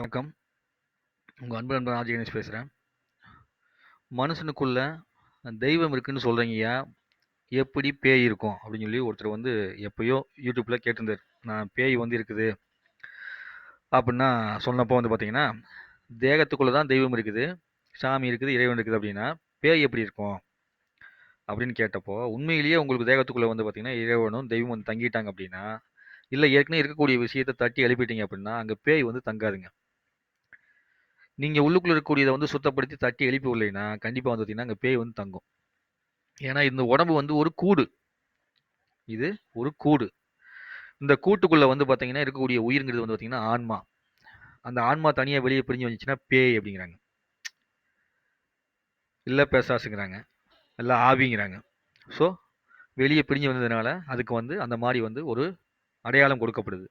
வணக்கம். உங்கள் அன்பு நண்பர் ஆஜி கணேஷ் பேசுகிறேன் மனுஷனுக்குள்ள தெய்வம் இருக்குன்னு சொல்கிறீங்கய்யா எப்படி பேய் இருக்கும் அப்படின்னு சொல்லி ஒருத்தர் வந்து எப்பயோ யூடியூப்பில் கேட்டிருந்தார். நான் பேய் வந்து இருக்குது அப்படின்னா சொன்னப்போ வந்து பார்த்தீங்கன்னா தேகத்துக்குள்ளே தான் தெய்வம் இருக்குது சாமி இருக்குது இறைவன் இருக்குது அப்படின்னா பேய் எப்படி இருக்கும் அப்படின்னு கேட்டப்போ உண்மையிலேயே உங்களுக்கு தேகத்துக்குள்ளே வந்து பார்த்தீங்கன்னா இறைவனும் தெய்வம் வந்து தங்கிட்டாங்க அப்படின்னா இல்லை ஏற்கனவே இருக்கக்கூடிய விஷயத்தை தட்டி எழுப்பிட்டீங்க அப்படின்னா அங்கே பேய் வந்து தங்காதுங்க. நீங்கள் உள்ளுக்குள்ள இருக்கக்கூடியதை வந்து சுத்தப்படுத்தி தட்டி எழுப்பி விடலைன்னா கண்டிப்பாக வந்து பார்த்தீங்கன்னா அங்கே பேய் வந்து தங்கும். ஏன்னா இந்த உடம்பு வந்து ஒரு கூடு. இது ஒரு கூடு. இந்த கூட்டுக்குள்ளே வந்து பார்த்தீங்கன்னா இருக்கக்கூடிய உயிர்ங்கிறது வந்து பார்த்தீங்கன்னா ஆன்மா. அந்த ஆன்மா தனியாக வெளியே பிரிஞ்சு வந்துச்சுன்னா பேய் அப்படிங்கிறாங்க. இல்லை பேசாசுங்கிறாங்க. இல்லை ஆவிங்கிறாங்க. ஸோ வெளியே பிரிஞ்சு வந்ததுனால அதுக்கு வந்து அந்த மாதிரி வந்து ஒரு அடையாளம் கொடுக்கப்படுது.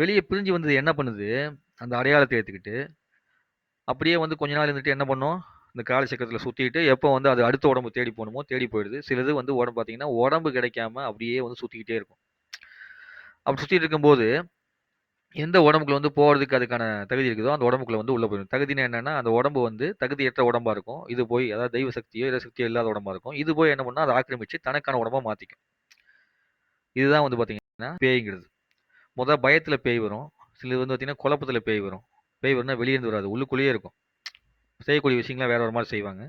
வெளியே பிரிஞ்சு வந்தது என்ன பண்ணுது? அந்த அடையாளத்தை ஏற்றுக்கிட்டு அப்படியே வந்து கொஞ்ச நாள் இருந்துட்டு என்ன பண்ணும்? இந்த கால சக்கரத்தில் சுற்றிட்டு எப்போ வந்து அது அடுத்த உடம்பு தேடி போகணுமோ தேடி போயிடுது. சிலது வந்து உடம்பு பார்த்தீங்கன்னா உடம்பு கிடைக்காம அப்படியே வந்து சுற்றிக்கிட்டே இருக்கும். அப்படி சுற்றிட்டு இருக்கும்போது எந்த உடம்புக்குள்ள வந்து போகிறதுக்கு அதுக்கான தகுதி இருக்குதோ அந்த உடம்புக்குள்ள வந்து உள்ளே போயிடும். தகுதினா என்னென்னா அந்த உடம்பு வந்து தகுதியற்ற உடம்பாக இருக்கும். இது போய் அதாவது தெய்வ சக்தியோ இல்லை சக்தியோ இல்லாத உடம்பாக இருக்கும். இது போய் என்ன பண்ணால் அதை ஆக்கிரமிச்சு தனக்கான உடம்பை மாற்றிக்கும் இதுதான் வந்து பார்த்திங்கன்னா பேய்ங்கிறது. முதல் பயத்தில் பேய் வரும். சிலது வந்து பார்த்திங்கன்னா குழப்பத்தில் பேய் வரும். பேய் வரும்னா வெளியேந்து வராது. உள்ளுக்குள்ளேயே இருக்கும். செய்யக்கூடிய விஷயங்கள்லாம் வேறு ஒரு மாதிரி செய்வாங்க.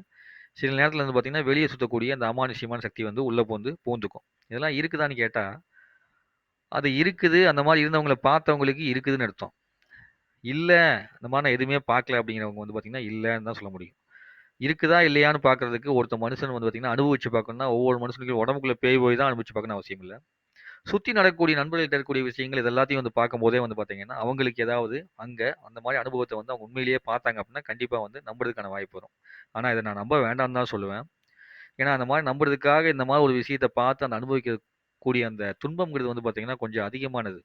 சில நேரத்தில் வந்து பார்த்தீங்கன்னா வெளியே சுற்றக்கூடிய அந்த அமானுஷ்யமான சக்தி வந்து உள்ளே போந்து பூந்துக்கும். இதெல்லாம் இருக்குதான்னு கேட்டால் அது இருக்குது. அந்த மாதிரி இருந்தவங்களை பார்த்தவங்களுக்கு இருக்குதுன்னு அர்த்தம். இல்லை அந்த மாதிரி நான் எதுவுமே பார்க்கல அப்படிங்கிறவங்க வந்து பார்த்திங்கன்னா இல்லைன்னு தான் சொல்ல முடியும். இருக்குதா இல்லையான்னு பார்க்குறதுக்கு ஒருத்த மனுஷன் வந்து பார்த்தீங்கன்னா அனுபவிச்சு பார்க்கணும்னா ஒவ்வொரு மனுஷனுக்கும் உடம்புக்குள்ளே பேய் போய் தான் அனுபவிச்சு பார்க்கணும் அவசியம் இல்லை. சுற்றி நடக்கக்கூடிய நண்பர்கள் இருக்கக்கூடிய விஷயங்கள் இது எல்லாத்தையும் வந்து பார்க்கும்போதே வந்து பார்த்தீங்கன்னா அவங்களுக்கு ஏதாவது அங்கே அந்த மாதிரி அனுபவத்தை வந்து அவங்க உண்மையிலேயே பார்த்தாங்க அப்படின்னா கண்டிப்பாக வந்து நம்புறதுக்கான வாய்ப்பு வரும். ஆனால் இதை நான் நம்ப வேண்டாம்னு தான் சொல்லுவேன். ஏன்னா அந்த மாதிரி நம்புறதுக்காக இந்த மாதிரி ஒரு விஷயத்தை பார்த்து அந்த அனுபவிக்கக்கூடிய அந்த துன்பம்ங்கிறது வந்து பார்த்தீங்கன்னா கொஞ்சம் அதிகமானது.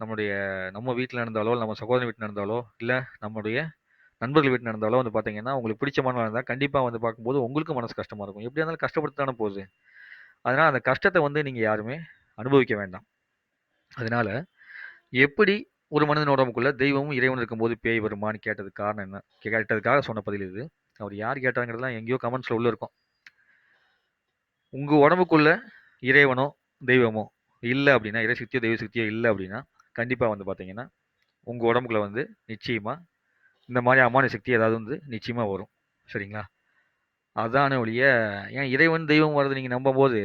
நம்முடைய நம்ம வீட்டில் நடந்தாலோ நம்ம சகோதரன் வீட்டில் நடந்தாலோ இல்லை நம்முடைய நண்பர்கள் வீட்டில் நடந்தாலும் வந்து பார்த்தீங்கன்னா உங்களுக்கு பிடிச்சமான இருந்தால் கண்டிப்பாக வந்து பார்க்கும்போது உங்களுக்கும் மனசு கஷ்டமாக இருக்கும். எப்படியா இருந்தாலும் கஷ்டப்படுத்தானே போகுது. அதனால் அந்த கஷ்டத்தை வந்து நீங்கள் யாருமே அனுபவிக்க வேண்டாம். அதனால எப்படி ஒரு மனிதன் உடம்புக்குள்ளே தெய்வமும் இறைவன் இருக்கும்போது பேய் வருமான்னு கேட்டதுக்கு காரணம் என்ன? கேட்டதுக்காக சொன்ன பதில் இது. அவர் யார் கேட்டாங்கிறதுலாம் எங்கேயோ கமெண்ட்ஸில் உள்ளே இருக்கும். உங்கள் உடம்புக்குள்ளே இறைவனோ தெய்வமோ இல்லை அப்படின்னா இறை சக்தியோ தெய்வ சக்தியோ இல்லை அப்படின்னா கண்டிப்பாக வந்து பார்த்தீங்கன்னா உங்கள் உடம்புக்குள்ளே வந்து நிச்சயமாக இந்த மாதிரி அமான சக்தி ஏதாவது வந்து நிச்சயமாக வரும். சரிங்களா? அதான ஒழிய ஏன் இறைவன் தெய்வம் வர்றது நீங்கள் நம்பும்போது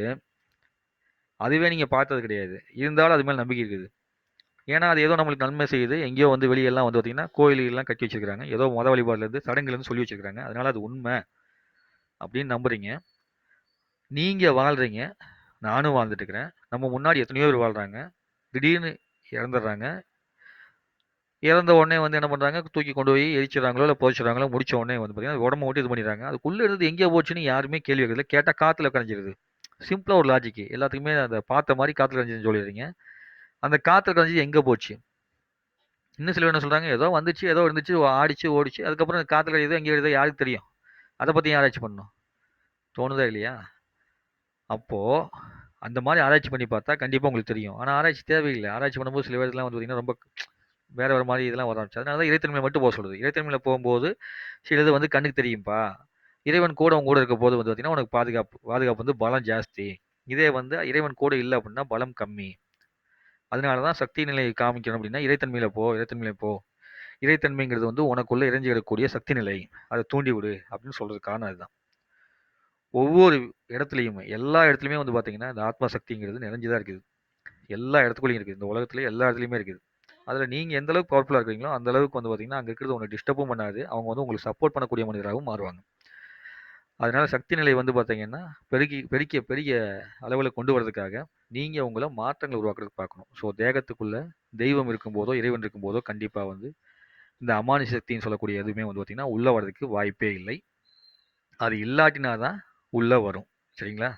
அதுவே நீங்கள் பார்த்தது கிடையாது. இருந்தாலும் அது மேலே நம்பிக்கை இருக்குது. ஏன்னா அது ஏதோ நம்மளுக்கு நன்மை செய்யுது. எங்கேயோ வந்து வெளியெல்லாம் வந்து பார்த்தீங்கன்னா கோயில்கள்லாம் கட்டி வச்சுருக்காங்க ஏதோ மத வழிபாடுலேருந்து சடங்குலேருந்து சொல்லி வச்சுருக்காங்க அதனால் அது உண்மை அப்படின்னு நம்புகிறீங்க நீங்கள் வாழ்கிறீங்க நானும் வாழ்ந்துட்டு இருக்கிறேன் நம்ம முன்னாடி எத்தனையோ பேர் வாழ்கிறாங்க திடீர்னு இறந்துடுறாங்க. இறந்த உடனே வந்து என்ன பண்ணுறாங்க தூக்கி கொண்டு போய் எரிச்சிடறாங்களோ இல்லை புதைச்சிடறாங்களோ முடிச்ச உடனே வந்து பார்த்தீங்கன்னா உடம்பு ஓட்டி இது பண்ணிடுறாங்க. அதுக்குள்ளே இருந்து எங்கே போச்சுன்னு யாருமே கேள்வி கேட்கல கேட்டால் காற்றுல கரைஞ்சிருது. சிம்பிளாக ஒரு லாஜிக்கு எல்லாத்துக்குமே அந்த பார்த்த மாதிரி காற்றுல கரைஞ்சின்னு சொல்லிடுறீங்க. அந்த காற்றுல கரைஞ்சி எங்கே போச்சு? இன்னும் சில என்ன சொல்கிறாங்க ஏதோ வந்துச்சு ஏதோ இருந்துச்சு ஆடிச்சு ஓடிச்சு. அதுக்கப்புறம் காற்றுல ஏதோ எங்கே எழுதோ யாருக்கு தெரியும்? அதை பற்றி ஆராய்ச்சி பண்ணணும்? தோணுதா இல்லையா? அப்போது அந்த மாதிரி ஆராய்ச்சி பண்ணி பார்த்தா கண்டிப்பாக உங்களுக்கு தெரியும். ஆனால் ஆராய்ச்சி தேவையில்லை. ஆராய்ச்சி பண்ணும்போது சில இடத்துலாம் வந்து பார்த்திங்கன்னா ரொம்ப வேறு ஒரு மாதிரி இதெல்லாம் வர ஆரம்பிச்சு. அதனால தான் இறைத்தன்மையை மட்டும் போக சொல்லுது. இறைத்தன்மையில் போகும்போது சிலது வந்து கண்ணுக்கு தெரியும்ப்பா இறைவன் கூட உங்க கூட இருக்க போது வந்து பார்த்தீங்கன்னா உனக்கு பாதுகாப்பு பாதுகாப்பு வந்து பலம் ஜாஸ்தி. இதே வந்து இறைவன் கூட இல்லை அப்படின்னா பலம் கம்மி. அதனால தான் சக்தி நிலையை காமிக்கணும் அப்படின்னா இறைத்தன்மையில் போ இறைத்தன்மையில் போ. இறைத்தன்மைங்கிறது வந்து உனக்குள்ளே இறைஞ்சிக்கிடக்கூடிய சக்தி நிலை. அதை தூண்டி விடு அப்படின்னு சொல்கிறது காரணம் அதுதான். ஒவ்வொரு இடத்துலையுமே எல்லா இடத்துலையுமே வந்து பார்த்தீங்கன்னா இந்த ஆத்மா சக்திங்கிறது நிறைஞ்சுதான் இருக்குது. எல்லா இடத்துக்குள்ளேயும் இருக்குது. இந்த உலகத்துல எல்லா இடத்துலையுமே இருக்குது. அதில் நீங்கள் எந்த அளவுக்கு பவர்ஃபுல்லாக இருக்கீங்களோ அந்த அளவுக்கு வந்து பார்த்தீங்கன்னா அங்கே இருக்கிறது உங்களை டிஸ்டர்பும் பண்ணாது. அவங்க வந்து உங்களுக்கு சப்போர்ட் பண்ணக்கூடிய மனிதராகவும் மாறுவாங்க. அதனால சக்தி நிலை வந்து பார்த்தீங்கன்னா பெருகி பெருக்கிய பெரிய அளவில் கொண்டு வரதுக்காக நீங்கள் உங்களை மாற்றங்களை உருவாக்குறதுக்கு பார்க்கணும். ஸோ தேகத்துக்குள்ளே தெய்வம் இருக்கும்போதோ இறைவன் இருக்கும்போதோ கண்டிப்பாக வந்து இந்த அமானி சக்தின்னு சொல்லக்கூடிய எதுவுமே வந்து பார்த்திங்கன்னா உள்ளே வர்றதுக்கு வாய்ப்பே இல்லை. அது இல்லாட்டினா தான் உள்ளே வரும். சரிங்களா?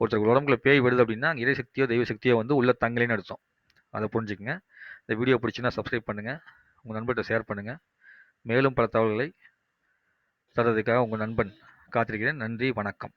ஒருத்தருக்கு உடம்புல பேய் வருது அப்படின்னா இறை சக்தியோ தெய்வ சக்தியோ வந்து உள்ளே தங்கலைன்னு அர்த்தம். அதை புரிஞ்சுக்கங்க. இந்த வீடியோ பிடிச்சின்னா சப்ஸ்கிரைப் பண்ணுங்கள் உங்கள் நண்பர்கிட்ட ஷேர் பண்ணுங்கள் மேலும் பல தகவல்களை தரதுக்காக உங்கள் நண்பன் காத்திருக்கிறேன். நன்றி வணக்கம்.